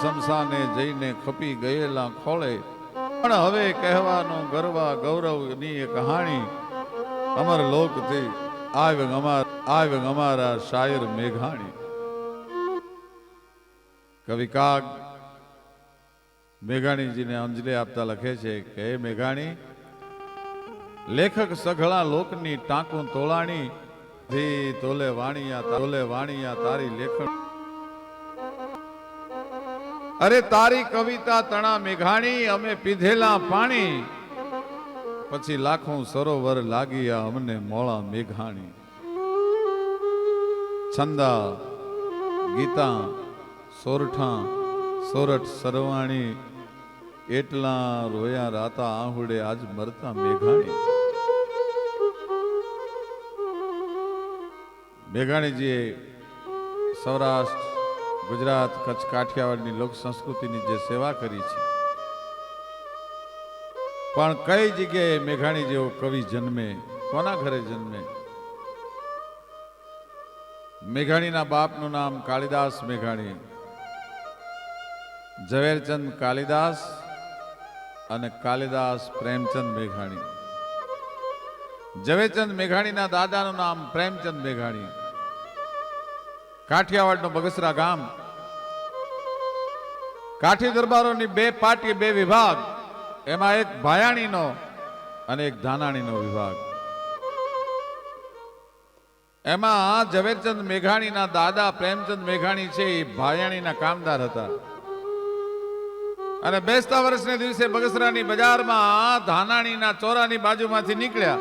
શમશાને જઈને ખપી ગયેલા ખોળે. પણ હવે કહેવાનો ગરવા ગૌરવની એ કહાણી અમર લોકથી આવ અમાર આવ અમારા શાયર મેઘાણી. કવિ કાગ મેઘાણીજીને અંજલિ આપતા લખે છે કે મેઘાણી, લેખક સઘળા લોકની ટાંકું તોલાણી. ધી તોલે વાણિયા તોલે વાણિયા તારી લેખન અરે તારી કવિતા તણા મેઘાણી, અમે પીધેલા પાણી. પછી લાખો સરોવર લાગ્યા અમને મોળા મેઘાણી. છંદા, ગીતા, સોરઠા, સોરઠ સરવાણી, એટલા રોયા રાતા આહુડે આજ મરતા મેઘાણી. મેઘાણીજીએ સૌરાષ્ટ્ર ગુજરાત, કચ્છ, કાઠિયાવાડની લોક સંસ્કૃતિની જે સેવા કરી છે. પણ કઈ જગ્યાએ મેઘાણી જેવો કવિ જન્મે, કોના ઘરે જન્મે? મેઘાણીના બાપનું નામ કાલિદાસ મેઘાણી, ઝવેરચંદ કાલિદાસ અને કાલિદાસ પ્રેમચંદ મેઘાણી. ઝવેરચંદ મેઘાણીના દાદાનું નામ પ્રેમચંદ મેઘાણી. કાઠિયાવાડનો બગસરા ગામ કાઠી દરબારોની બે પાટી, બે વિભાગ, એમાં એક ભાયાણીનો અને એક ધાનાણીનો વિભાગ. એમાં ઝવેરચંદ મેઘાણીના દાદા, પ્રેમચંદ મેઘાણી છે, એ ભાયાણીના કામદાર હતા. અને બેસતા વર્ષને દિવસે બગસરાની બજારમાં ધાનાણીના ચોરાની બાજુમાંથી નીકળ્યા.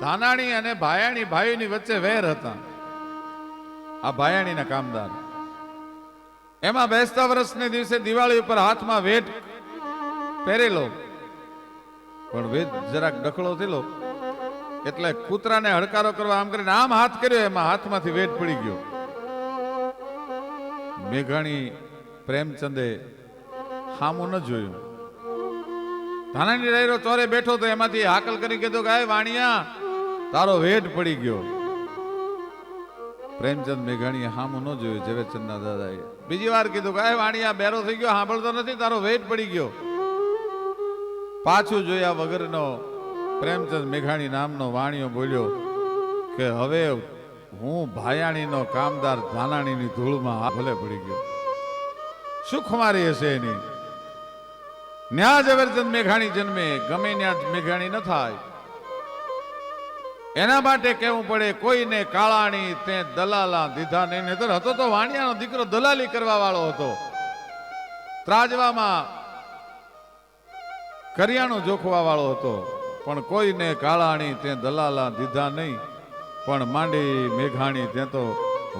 ધાનાણી અને ભાયાણી ભાઈની વચ્ચે વેર હતા. આ ભાયાણીના કામદાર. એમાં બેસતા વર્ષને દિવસે દિવાળી ઉપર હાથમાં વેટ પહેરેલો. પણ વેદ જરાક ડખલો થયેલો. એટલે કૂતરાને હડકારો કરવા આમ કરીને આમ હાથ કર્યો, એમાં હાથમાંથી વેટ પડી ગયો. મેઘાણી પ્રેમચંદે હામું ન જોયું. ધાનાની રાયરો ચોરે બેઠો તો એમાંથી હાકલ કરી કીધું કે, "આય વાણિયા, તારો વેટ પડી ગયો. પ્રેમચંદ મેઘાણીએ હામું ન જોયું, ઝવેરચંદના દાદાએ બીજી વાર કીધું કે વાણી વાણિયા બેરો થઈ ગયો, સાંભળતો નથી, તારો વેટ પડી ગયો. પાછું જોયા વગરનો પ્રેમચંદ મેઘાણી નામનો વાણિયો બોલ્યો કે, હવે હું ભાયાણીનો કામદાર ધાનાણીની ધૂળમાં આ ભલે પડી ગયો. સુખ મારી હશે એની. ન્યા ઝવેરચંદ મેઘાણી જન્મે, ગમે ન્યા મેઘાણી ન થાય. એના માટે કહેવું પડે, કોઈને કાળાણી તે દલાલા દીધા નહીં. નહીતર હતો તો વાણિયાનો દીકરો દલાલી કરવા વાળો હતો. ત્રાજવામાં કરિયાણું જોખવા વાળો હતો. પણ કોઈને કાળાણી તે દલાલા દીધા નહીં. પણ માંડી મેઘાણી તે તો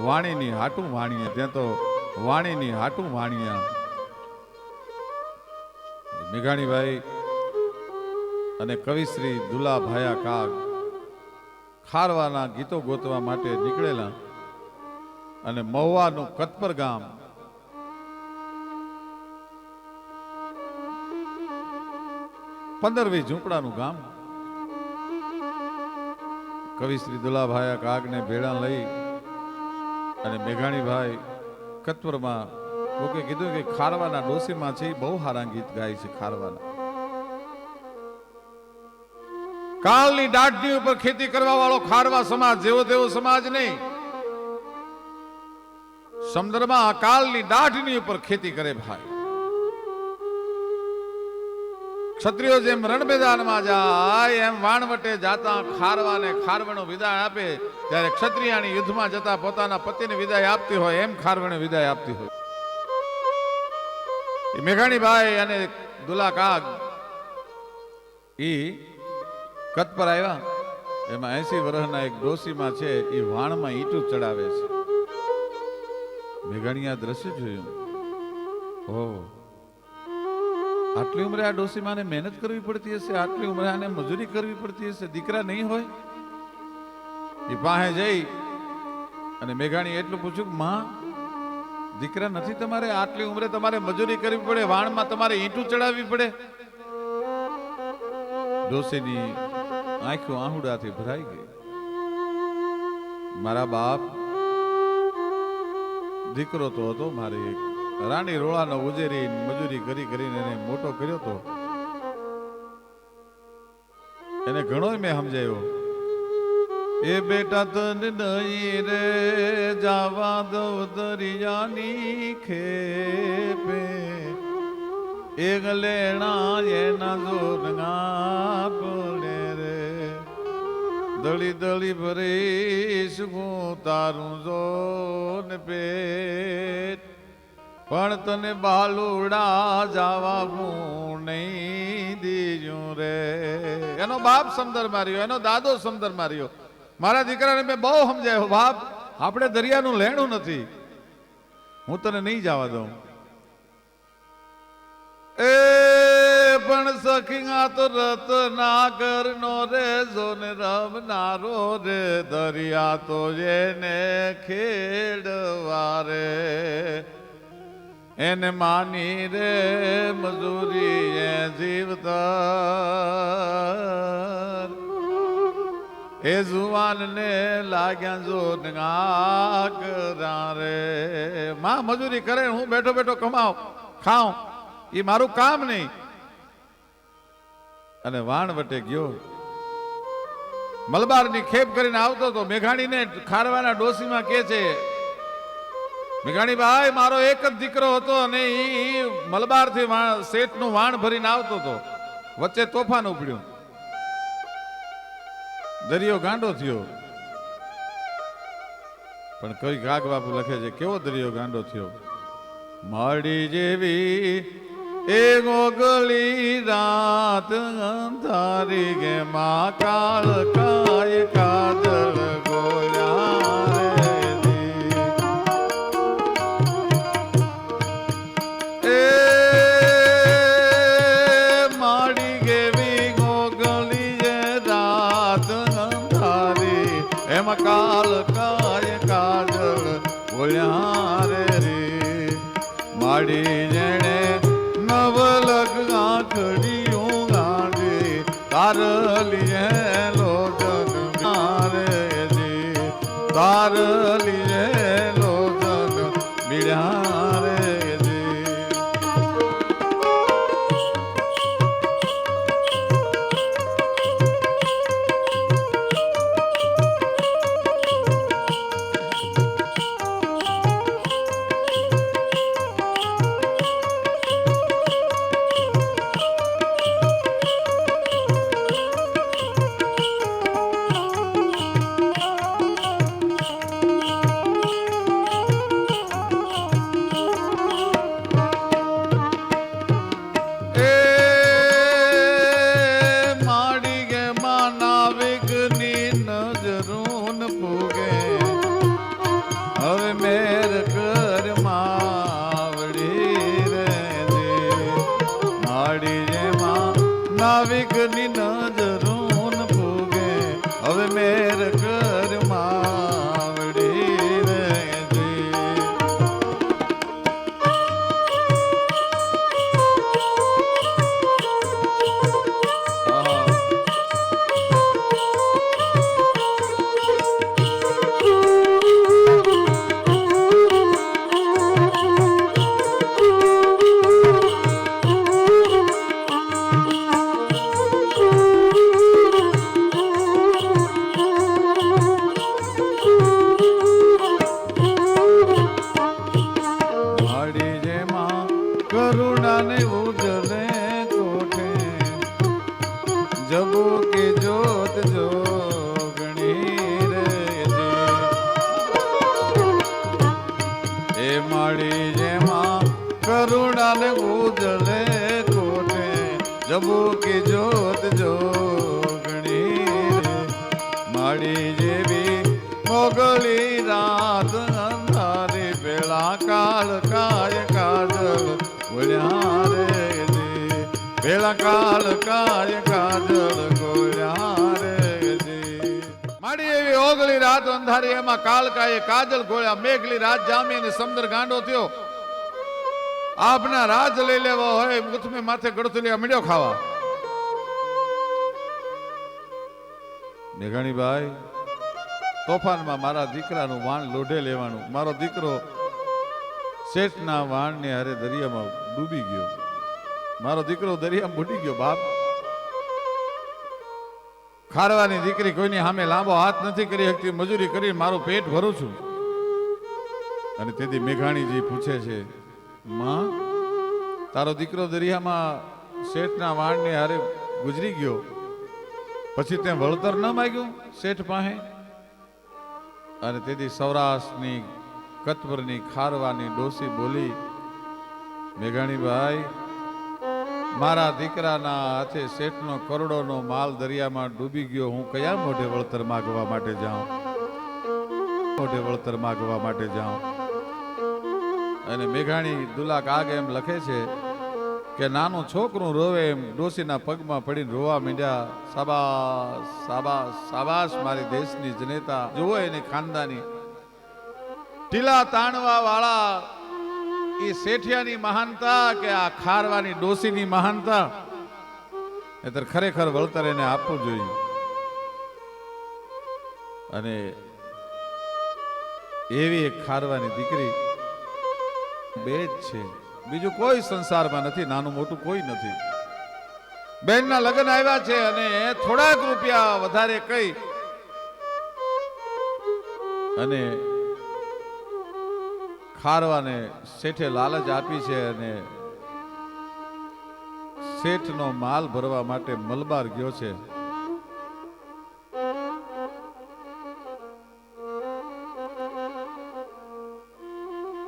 વાણીની હાટું વાણીએ, તે તો વાણીની હાટું વાણીયા મેઘાણીભાઈ અને કવિશ્રી દુલાભાયા કાગ ખારવાના ગીતો ગોતવા માટે નીકળેલા અને મહુવાનું કતપર ગામ. પંદરવી ઝૂંપડાનું ગામ. કવિ શ્રી દુલાભાઈ કાગને ભેળા લઈ અને મેઘાણીભાઈ કતવરમાં કોકે કીધું કે ખારવાના ડોસીમાં છે બહુ સારા ગીત ગાય છે ખારવાના. કાળની દાઢની ઉપર ખેતી કરવા વાળો ખારવા સમાજ, જેવો તેવો સમાજ નહીં. સમુદ્રમાં કાલની દાઢની ઉપર ખેતી કરે ભાઈ. ક્ષત્રિયો જેમ રણ મેદાનમાં જાય, એમ વાણવટે જાતા ખારવાને ખારવણો વિદાય આપે. ત્યારે ક્ષત્રિયાણી યુદ્ધમાં જતા પોતાના પતિને વિદાય આપતી હોય, એમ ખારવણે વિદાય આપતી હોય. મેઘાણીભાઈ અને દુલાકાગ, ઈ કત પર આવ્યા. એમાં એસી વર્ષના એક ડોસીમાં છે, એ વાણમાં ઈટું ચડાવે છે. મેઘાણીએ આ દ્રશ્ય જોયું. હો આટલી ઉંમરે આ ડોસીમાને મહેનત કરવી પડતી હશે? આટલી ઉંમરે આને મજૂરી કરવી પડતી હશે? દીકરા નહીં હોય? એ પાસે જઈ અને મેઘાણી એટલું પૂછ્યું માં, દીકરા નથી તમારે? આટલી ઉંમરે તમારે મજૂરી કરવી પડે? વાણમાં તમારે ઈંટું ચડાવવી પડે? ડોસીની આંખો આહુડાથી ભરાઈ ગઈ. મારા બાપ દીકરો તો હતો, મારે રાણી રોળાનો ઉજેરી મજૂરી કરી કરીને એને મોટો કર્યો તો. એને ઘણો મેં સમજાયો. એ બેટા તન નહીં રે, જાવા દઉં દરિયાની ખેપે. એક લેણા એના જોરંગા પડે રે દળી દળી ભરીશ હું તારું જોન પેટ. પણ તને બાલુડા જવા હું નહીં દીજું રે. એનો બાપ સમદર માર્યો, એનો દાદો સમદર માર્યો. મારા દીકરાને મેં બહુ સમજાયો, બાપ, આપણે દરિયાનું લેણું નથી. હું તને નહીં જવા દઉં. સખીયા તો રત ના કરનો રે જોને રમનારો રે, દરિયા તો એને ખેડવારે. એને માની રે મજૂરી એ જીવતર. એ જુવાન ને લાગ્યા જો કરા રે માં, મજૂરી કરે, હું બેઠો બેઠો કમાઉં, ખાઉં. એ મારું કામ નહીં. અને વાણ વટે ગયો. મલબારની ખેપ કરીને આવતો તો મેઘાણીને ખારવાના ડોસીમાં કે છે, મેઘાણી ભાઈ, મારો એક જ દીકરો હતો અને એ મલબારથી શેઠનું વાણ ભરીને આવતો હતો વચ્ચે તોફાન ઉપડ્યું. દરિયો ગાંડો થયો. પણ કઈ ગાગ બાપુ લખે છે, કેવો દરિયો ગાંડો થયો? માડી જેવી એ ગોગળી રાત અંધારી ગે, મા કાળ કાય કાજલ ગોયા એ ગેવી ગોગળી જે એમાં કાલ કાય કાજલ બોલ્યા રે માડી જેણે ગાંડી મેઘાણીભાઈ તોફાનમાં મારા દીકરાનું વાણ લોઢે લેવાનું. મારો દીકરો શેઠના વાણને હારે દરિયામાં ડૂબી ગયો. મારો દીકરો દરિયામાં બુડી ગયો. બાપ ખારવાની દીકરી કોઈની સામે લાંબો હાથ નથી કરી શકતી, મજૂરી કરી મારું પેટ ભરું છું. અને તેથી મેઘાણીજી પૂછે છે, માં, તારો દીકરો દરિયામાં શેઠના વાણને હારે ગુજરી ગયો. પછી તે વળતર ન માગ્યું શેઠ પાસે? અને તેથી સૌરાષ્ટ્રની, કતવરની, ખારવાની ડોસી બોલી, મેઘાણીભાઈ મારા દીકરાના હાથે શેઠનો કરોડોનો માલ દરિયામાં ડૂબી ગયો. હું કયા મોઢે વળતર માગવા માટે જાઉં? મોઢે વળતર માગવા માટે જાઉં? અને મેઘાણી દુલા કાગ એમ લખે છે કે નાનું છોકરું રોવે એમ ડોસીના પગમાં પડીને રોવા માંડ્યા. સાબાસ સાબાસ સાબાસ, મારી દેશની જનેતા. જુઓ એની ખાનદાની. ટીલા તાણવા વાળા એ શેઠિયાની મહાનતા કે આ ખારવાની ડોસીની મહાનતા? નહીતર ખરેખર વળતર એને આપવું જોઈએ. અને એવી એક ખારવાની દીકરી બે જ છે. બીજું કોઈ સંસારમાં નથી, નાનું મોટું કોઈ નથી. બેનના લગ્ન આવ્યા છે અને થોડાક રૂપિયા વધારે કઈ. અને ખારવાને શેઠે લાલચ આપી છે અને શેઠનો માલ ભરવા માટે મલબાર ગયો છે.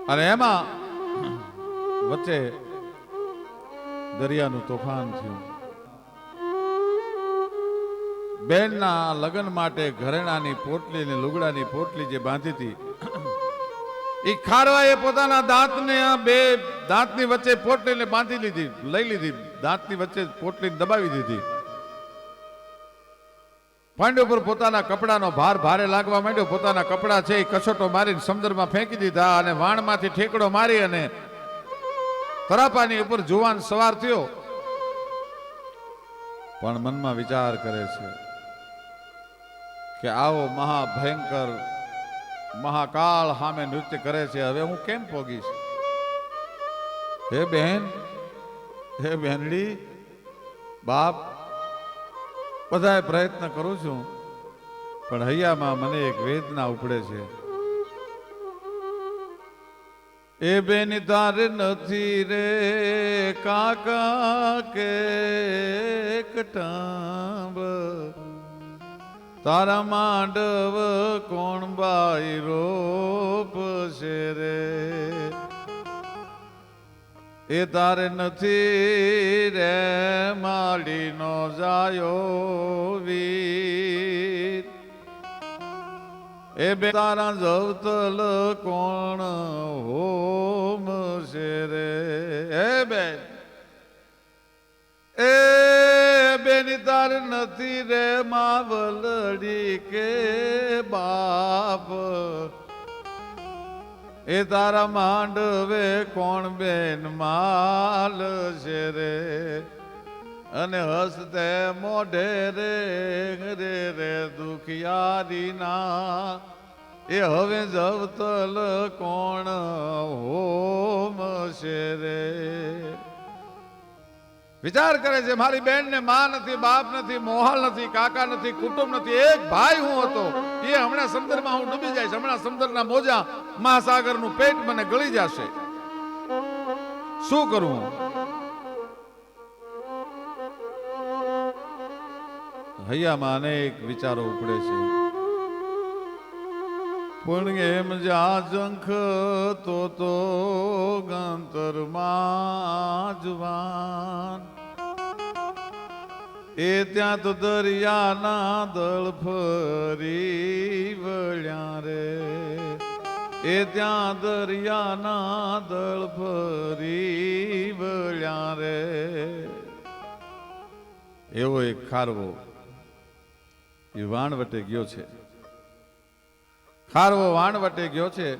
અને એમાં વચ્ચે દરિયાનું તોફાન થયું. બેનના લગ્ન માટે ઘરેણાની પોટલી ને લુગડાની પોટલી જે બાંધી હતી એ ખારવાએ પોતાના દાંતને આ બે દાંતની વચ્ચે પોટલીને બાંધી લીધી, લઈ લીધી, દાંતની વચ્ચે પોટલીને દબાવી દીધી. પાંડ્યો પર પોતાના કપડાનો ભાર ભારે લાગવા માંડ્યો, પોતાના કપડા છે એ કસોટો મારીને સમુદ્રમાં ફેંકી દીધા અને વાણમાંથી ઠેકડો મારી અને તરાપાની ઉપર જુવાન સવાર થયો. પણ મનમાં વિચાર કરે છે કે આવો મહાભયંકર મહાકાળ સામે નૃત્ય કરે છે. હવે હું કેમ પોગીશ? હે બહેન, હે બહેનડી, બાપ, બધાએ પ્રયત્ન કરું છું, પણ હૈયામાં મને એક વેદના ઉપડે છે. એ બેની તાર નથી રે, કાકા કે કટાંબ તારા માંડવ કોણ બાઈ રોપ છે રે એ તારે નથી રે માડીનો જાયો વીર. એ બે તારા જવતલ કોણ હોમ છે રે એ બેન એ બેની નથી રે માવલડી કે બાપ. એ તારા માંડવે કોણ બેન માલ છે રે? અને હસતે મોઢે રે રે રે, દુખિયારીના. એ હવે જવતલ કોણ હોમ છે રે? વિચાર કરે છે, મારી બેન ને માં નથી, બાપ નથી, મોહાલ નથી, કાકા નથી, કુટુંબ નથી, એક ભાઈ હું હતો. એ હમણાં સમુદ્રમાં હું ડૂબી જાય હમણાં સમુદ્રના મોજા મહાસાગરનું પેટ મને ગળી જશે. શું કરું હું? હૈયામાં અનેક વિચારો ઉપડે છે. પણ એમ જા જંખ તો તો ગંતરમાં જવાન એ ત્યાં તો દરિયાના દળ ફરી વળ્યા રે. એ ત્યાં દરિયાના દળ ફરી વળ્યા રે. એવો એક ખારવો એ વાણવટે ગયો છે. ખારવો વાણવટે ગયો છે.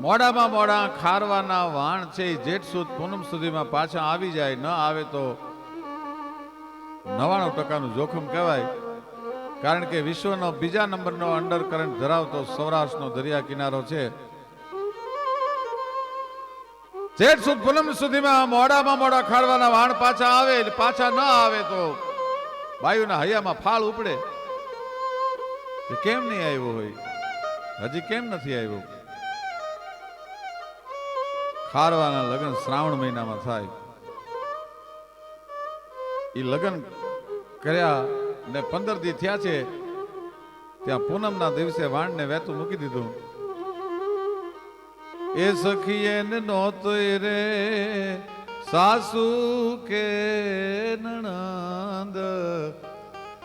મોડામાં મોડા ખારવાના વાણ છે. એ જેઠ સુદ પૂનમ સુધીમાં પાછા આવી જાય, ન આવે તો નવાણું ટકાનું જોખમ કહેવાય. કારણ કે વિશ્વનો બીજા નંબરનો અંડર કરંટ ધરાવતો સૌરાષ્ટ્રનો દરિયા કિનારો છે. જેઠ સુદ પૂનમ સુધીમાં મોડામાં મોડા ખાડવાના વાણ પાછા આવે, પાછા ન આવે તો બાયુના હૈયામાં ફાળ ઉપડે. કેમ નહીં આવ્યો હોય? હજી કેમ નથી આવ્યો? ખારવાના લગ્ન શ્રાવણ મહિનામાં થાય. એ લગ્ન કર્યા ને પંદર દી થયા છે, ત્યાં પૂનમના દિવસે વાણને વહેતું મૂકી દીધું. એ સખીએ ને નોતોય રે, સાસુ કે નણંદ,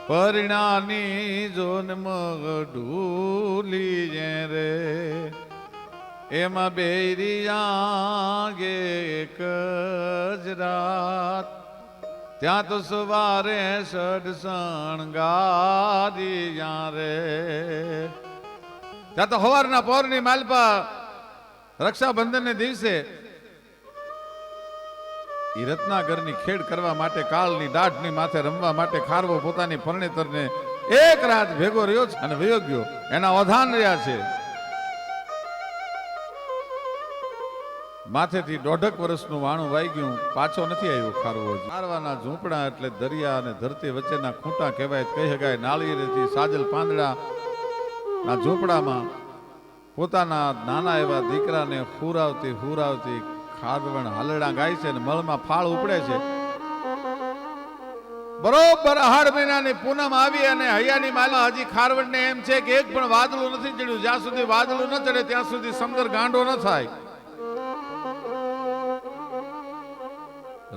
પરિણાની જોન મગ ઢૂલી જે રે. એમાં બેરિયા ગે એક જ રાત ત્યાં તો સવારે સડ શણગારી રે. ત્યાં તો હવારના પોરની માલપા રક્ષાબંધનને દિવસે ઈ રત્નાગરની ખેડ કરવા માટે કાળની દાઢની માથે રમવા માટે ખારવો પોતાની પરણેતરને એક રાત ભેગો રહ્યો છે અને વયો ગયો. એના અધાન રહ્યા છે. માથેથી દોઢક વર્ષનું વાણું વાઈ ગયું. પાછો નથી આવ્યો ખારવો મારવાના ઝૂંપડા એટલે દરિયા અને ધરતી વચ્ચેના ખૂંટા કહેવાય કહી શકાય નાળિયેરથી સાજલ પાંદડા. ના ઝૂંપડામાં પોતાના નાના એવા દીકરાને હુરાવતી હુરાવતી ખારવણ હાલડા ગાય છે અને મળમાં ફાળ ઉપડે છે. બરોબર અહાડ મહિનાની પૂનમ આવી અને હૈયાની માલા હજી ખારવણને એમ છે કે એક પણ વાદળું નથી ચડ્યું. જ્યાં સુધી વાદળું ન ચડે ત્યાં સુધી સમદર ગાંડો ન થાય.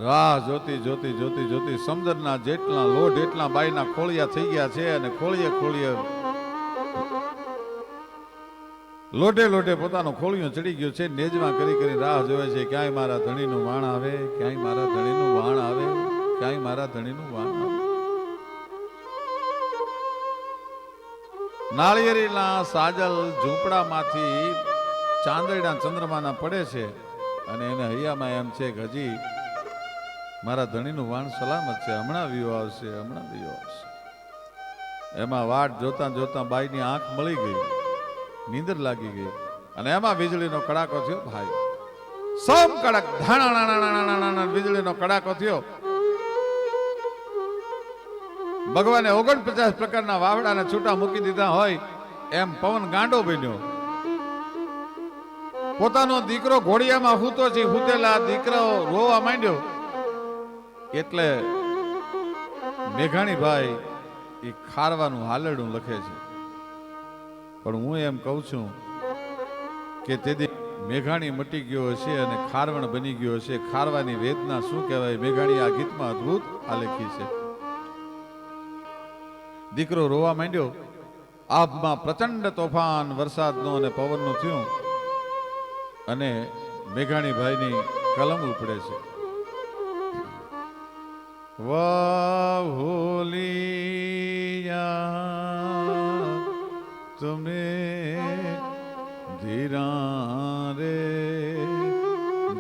રાહ જોતી જોતી જોતી જોતી સમુદ્રના જેટલા લોઢ એટલા બાઈના ખોળિયા થઈ ગયા છે અને ખોળીએ ખોળીએ લોટે લોટે પોતાનો ખોળિયો ચડી ગયો છે, નેજમાં કરી કરી રાહ જોવે છે, ક્યાંય મારા ધણીનું વાણ આવે? ક્યાંય મારા ધણીનું વાણ આવે? ક્યાંય મારા ધણીનું વાણ આવે? નાળિયેરીના સાજલ ઝૂંપડામાંથી ચાંદડીના ચંદ્રમાના પડે છે અને એને હૈયામાં એમ છે કે, હજી મારા ધણીનું વાણ સલામત છે, હમણાં વિયો આવશે, હમણાં વિયો આવશે. એમાં વાટ જોતા જોતા બાઈની આંખ મળી ગઈ. નીંદર લાગી ગઈ. અને એમાં વીજળીનો કડાકો થયો, ભાઈ. સમ કડક ધાણા વીજળીનો કડાકો થયો. ભગવાને ઓગણપચાસ પ્રકારના વાવડાને છૂટા મૂકી દીધા હોય, એમ પવન ગાંડો બન્યો. પોતાનો દીકરો ઘોડિયામાં હૂતો છે, હૂતેલા દીકરો રોવા માંડ્યો. એટલે મેઘાણી ભાઈ એ ખારવાનું હાલડું લખે છે. પણ હું એમ કહું છું કે તેથી મેઘાણી મટી ગયો હશે અને ખારવણ બની ગયો હશે. ખારવાની વેદના શું કહેવાય? મેઘાણી આ ગીતમાં અદ્ભુત આલેખી છે. દીકરો રોવા માંડ્યો. આભમાં પ્રચંડ તોફાન વરસાદનો અને પવનનો થયું. અને મેઘાણી ભાઈની કલમ ઉપડે છે. વાહોલિયા તમે ધીરા રે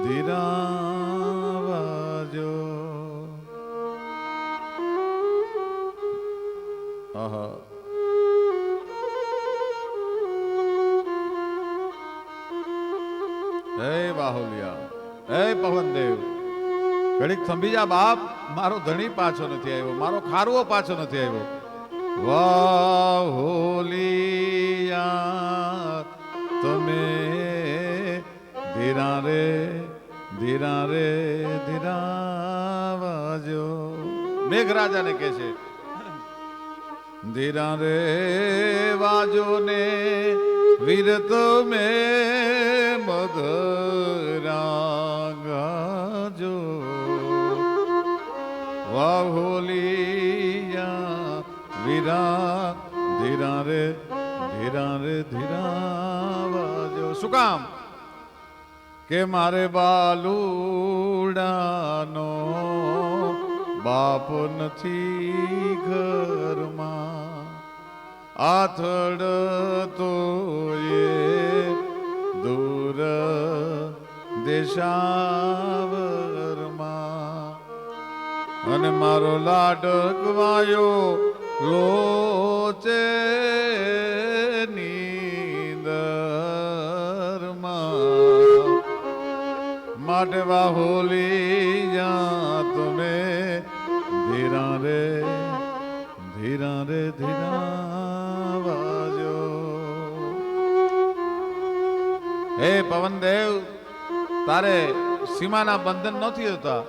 ધીરા વાજો. આહા. હે બાહુલિયા હે પવનદેવ. ઘડીક થંભી જા બાપ, મારો ધણી પાછો નથી આવ્યો, મારો ખારવો પાછો નથી આવ્યો. વાહોલિયા તમે ધીરા રે ધીરા રે, ધીરા વાજો. મેઘરાજાને કહે છે, ધીરા રે વાજો ને વીર તમે મધરાગાજો વાહોલિયા વીરા ધીરા રે ધીરા રે ધીરા વાજો શું કામ કે મારે બાલુડાનો બાપ નથી ઘરમાં આથડ તો એ દૂર દેશાવરમાં અને મારો લાડકવાયો લોચે માટે બાહોલી જા તમે ધીરા રે ધીરા રે, ધીરા વાજો. હે પવનદેવ, તારે સીમાના બંધન નથી હોતા?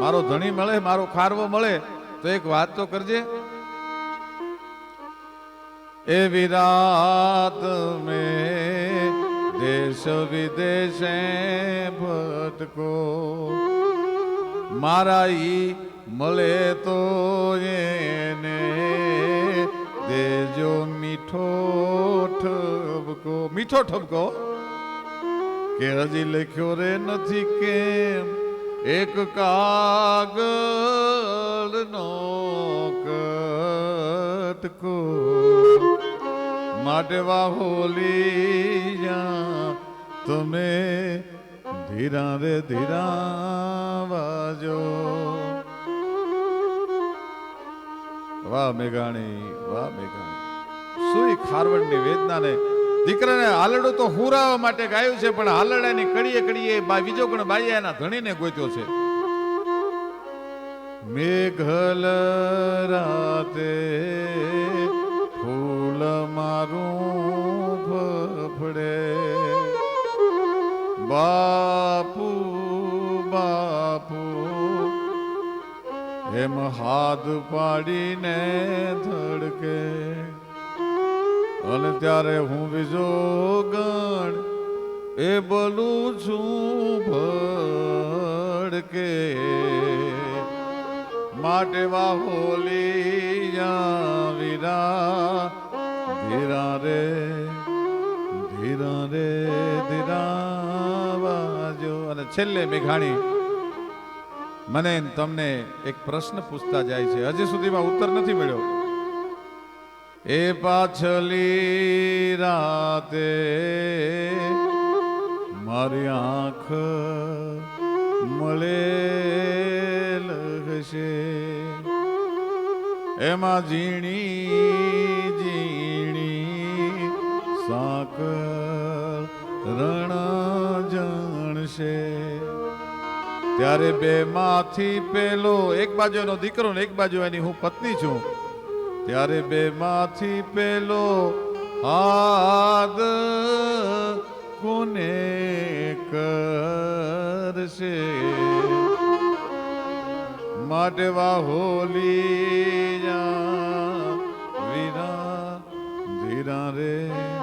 મારો ધણી મળે, મારો ખારવો મળે, તો એક વાત તો કરજે. એ વિરાત મેં દેશ વિદેશે ભટકો. મારા ઈ મળે તો એને દેજો મીઠો ઠબકો. મીઠો ઠબકો? કે હજી લખ્યો રે નથી કેમ? એક કાગળ નો કટકો. માટે વાહોલી તમે ધીરા રે ધીરા વાજો. વાહ મેઘાણી વાહ મેઘાણી. સુઈ ખારવડની વેદનાને દીકરાને હાલડું તો હુરાવા માટે ગાયું છે, પણ હાલડાની કડીએ કડીએ બા બીજો પણ બાઈએ એના ધણીને ગોત્યો છે. મેઘલ રાતે ફૂલ મારું ફફડે. બાપુ બાપુ, એમ હાથ પાડીને ધડકે. અને ત્યારે હું બીજો ગણ એ બોલું છું ભડકે. માટે વાહોલી વીરા, ધીરા રે ધીરા રે, ધીરા વાજો. અને છેલ્લે મેઘાણી, મને તમને એક પ્રશ્ન પૂછતા જાય છે. હજી સુધીમાં ઉત્તર નથી મળ્યો. એ પાછલી રાતે મારી આંખ મળે લગશે એમાં ઝીણી ઝીણી સાક રણ જણશે. ત્યારે બે માંથી પેલો એક બાજુ એનો દીકરો ને એક બાજુ એની હું પત્ની છું. ત્યારે બે માંથી પેલો હાદ કોને કરશે? માટે વાહોલી જા વીરા ધીરા રે.